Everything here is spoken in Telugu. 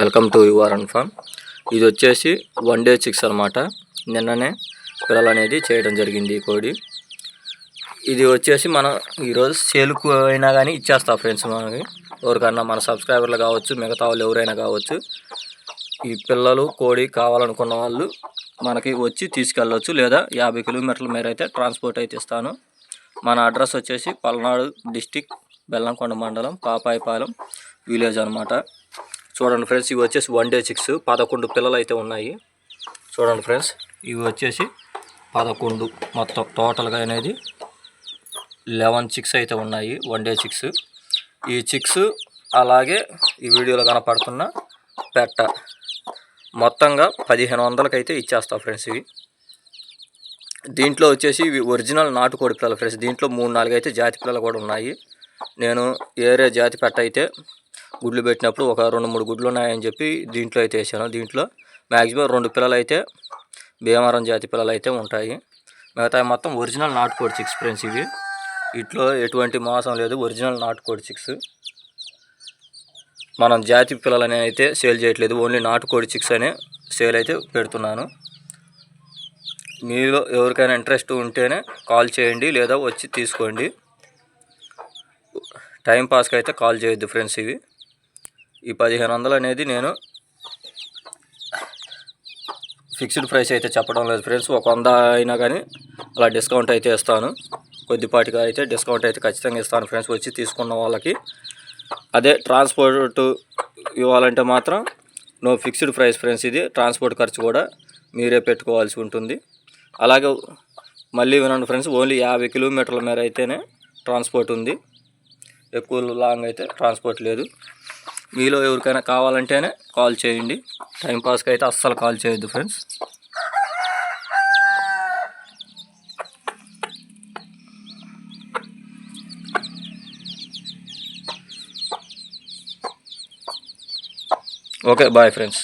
Welcome to your and farm. ఇది వచ్చేసి వన్ డే చిక్స్ అనమాట నిన్ననే పిల్లలు అనేది చేయడం జరిగింది ఈ కోడి. ఇది వచ్చేసి మనం ఈరోజు సేలుకు అయినా కానీ ఇచ్చేస్తా ఫ్రెండ్స్ మనకి. ఎవరికన్నా మన సబ్స్క్రైబర్లు కావచ్చు మిగతా వాళ్ళు ఎవరైనా కావచ్చు. ఈ పిల్లలు కోడి కావాలనుకున్న వాళ్ళు మనకి వచ్చి తీసుకెళ్ళవచ్చు లేదా యాభై కిలోమీటర్ల మేర అయితే ట్రాన్స్పోర్ట్ అయితే ఇస్తాను. మన అడ్రస్ వచ్చేసి పల్నాడు డిస్టిక్ బెల్లంకొండ మండలం పాపాయిపాలెం విలేజ్ అనమాట చూడండి ఫ్రెండ్స్ ఇవి వచ్చేసి వన్ డే చిక్స్ పదకొండు పిల్లలు అయితే ఉన్నాయి. చూడండి ఫ్రెండ్స్ ఇవి వచ్చేసి పదకొండు మొత్తం టోటల్గా అనేది లెవెన్ చిక్స్ అయితే ఉన్నాయి వన్ డే చిక్స్ ఈ చిక్స్ అలాగే ఈ వీడియోలో కనపడుతున్న పెట్ట. మొత్తంగా పదిహేను వందలకి అయితే ఇచ్చేస్తా ఫ్రెండ్స్ ఇవి. దీంట్లో వచ్చేసి ఇవి ఒరిజినల్ నాటుకోడి పిల్లలు ఫ్రెండ్స్. దీంట్లో మూడు నాలుగు అయితే జాతి పిల్లలు కూడా ఉన్నాయి. నేను ఏరే జాతి పెట్ట అయితే గుడ్లు పెట్టినప్పుడు ఒక రెండు మూడు గుడ్లు ఉన్నాయని చెప్పి దీంట్లో అయితే వేసాను. దీంట్లో మ్యాక్సిమం రెండు పిల్లలు అయితే భీమవరం జాతి పిల్లలు అయితే ఉంటాయి. మిగతా మొత్తం ఒరిజినల్ నాటుకోడి చిక్స్ ఫ్రెండ్స్ ఇవి. ఇట్లో ఎటువంటి మోసం లేదు ఒరిజినల్ నాటుకోడి చిక్స్. మనం జాతి పిల్లలని అయితే సేల్ చేయట్లేదు ఓన్లీ నాటుకోడి చిక్స్ అనే సేల్ అయితే పెడుతున్నాను. మీలో ఎవరికైనా ఇంట్రెస్ట్ ఉంటేనే కాల్ చేయండి లేదా వచ్చి తీసుకోండి. టైం పాస్కి అయితే కాల్ చేయొద్దు ఫ్రెండ్స్ ఇవి. ఈ పదిహేను వందలు అనేది నేను ఫిక్స్డ్ ప్రైస్ అయితే చెప్పడం లేదు ఫ్రెండ్స్. ఒక వంద అయినా కానీ అలా డిస్కౌంట్ అయితే ఇస్తాను. కొద్దిపాటిగా అయితే డిస్కౌంట్ అయితే ఖచ్చితంగా ఇస్తాను ఫ్రెండ్స్. వచ్చి తీసుకున్న వాళ్ళకి అదే ట్రాన్స్పోర్ట్ ఇవ్వాలంటే మాత్రం నో ఫిక్స్డ్ ప్రైస్ ఫ్రెండ్స్ ఇది. ట్రాన్స్పోర్ట్ ఖర్చు కూడా మీరే పెట్టుకోవాల్సి ఉంటుంది. అలాగే మళ్ళీ వినండి ఫ్రెండ్స్ ఓన్లీ యాభై కిలోమీటర్ల మేర అయితేనే ట్రాన్స్పోర్ట్ ఉంది. ఎక్కువ లాంగ్ అయితే ట్రాన్స్పోర్ట్ లేదు. మీలో ఎవరికైనా కావాలంటేనే కాల్ చేయండి. టైంపాస్కి అయితే అస్సలు కాల్ చేయొద్దు ఫ్రెండ్స్ ఓకే బాయ్ ఫ్రెండ్స్